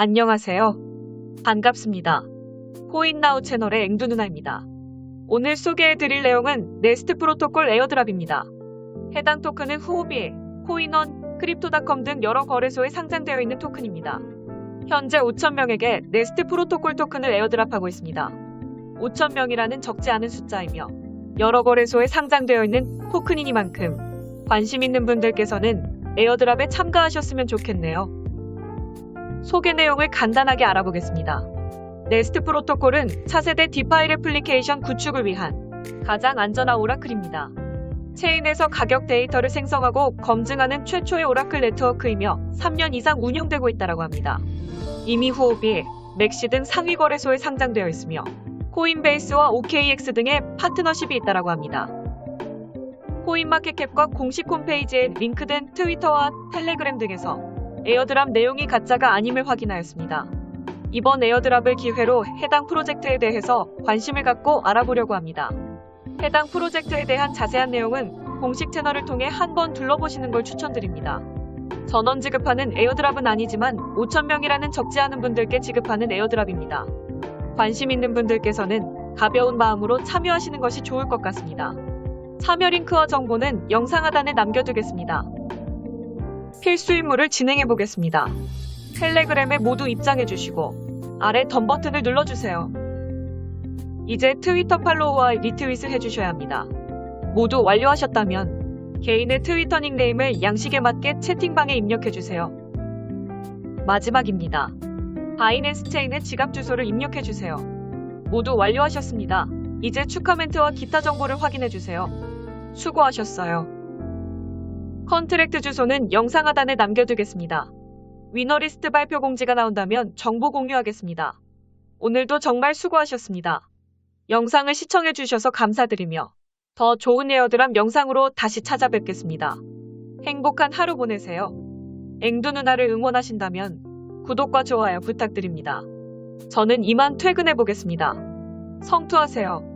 안녕하세요. 반갑습니다. 코인나우 채널의 앵두 누나입니다. 오늘 소개해드릴 내용은 네스트 프로토콜 에어드랍입니다. 해당 토큰은 후오비, 코인원, 크립토닷컴 등 여러 거래소에 상장되어 있는 토큰입니다. 현재 5,000명에게 네스트 프로토콜 토큰을 에어드랍하고 있습니다. 5,000명이라는 적지 않은 숫자이며 여러 거래소에 상장되어 있는 토큰이니만큼 관심 있는 분들께서는 에어드랍에 참가하셨으면 좋겠네요. 소개 내용을 간단하게 알아보겠습니다. 네스트 프로토콜은 차세대 디파이 애플리케이션 구축을 위한 가장 안전한 오라클입니다. 체인에서 가격 데이터를 생성하고 검증하는 최초의 오라클 네트워크이며 3년 이상 운영되고 있다고 합니다. 이미 후오비, 맥시 등 상위 거래소에 상장되어 있으며 코인베이스와 OKX 등의 파트너십이 있다고 합니다. 코인마켓캡과 공식 홈페이지에 링크된 트위터와 텔레그램 등에서 에어드랍 내용이 가짜가 아님을 확인하였습니다. 이번 에어드랍을 기회로 해당 프로젝트에 대해서 관심을 갖고 알아보려고 합니다. 해당 프로젝트에 대한 자세한 내용은 공식 채널을 통해 한번 둘러보시는 걸 추천드립니다. 전원 지급하는 에어드랍은 아니지만 5,000명이라는 적지 않은 분들께 지급하는 에어드랍입니다. 관심 있는 분들께서는 가벼운 마음으로 참여하시는 것이 좋을 것 같습니다. 참여 링크와 정보는 영상 하단에 남겨두겠습니다. 필수 임무를 진행해 보겠습니다. 텔레그램에 모두 입장해 주시고 아래 덤 버튼을 눌러 주세요. 이제 트위터 팔로우와 리트윗을 해 주셔야 합니다. 모두 완료하셨다면 개인의 트위터 닉네임을 양식에 맞게 채팅방에 입력해 주세요. 마지막입니다. 바이낸스 체인의 지갑 주소를 입력해 주세요. 모두 완료하셨습니다. 이제 축하 멘트와 기타 정보를 확인해 주세요. 수고하셨어요. 컨트랙트 주소는 영상 하단에 남겨두겠습니다. 위너리스트 발표 공지가 나온다면 정보 공유하겠습니다. 오늘도 정말 수고하셨습니다. 영상을 시청해주셔서 감사드리며 더 좋은 에어드랍 영상으로 다시 찾아뵙겠습니다. 행복한 하루 보내세요. 앵두 누나를 응원하신다면 구독과 좋아요 부탁드립니다. 저는 이만 퇴근해 보겠습니다. 성투하세요.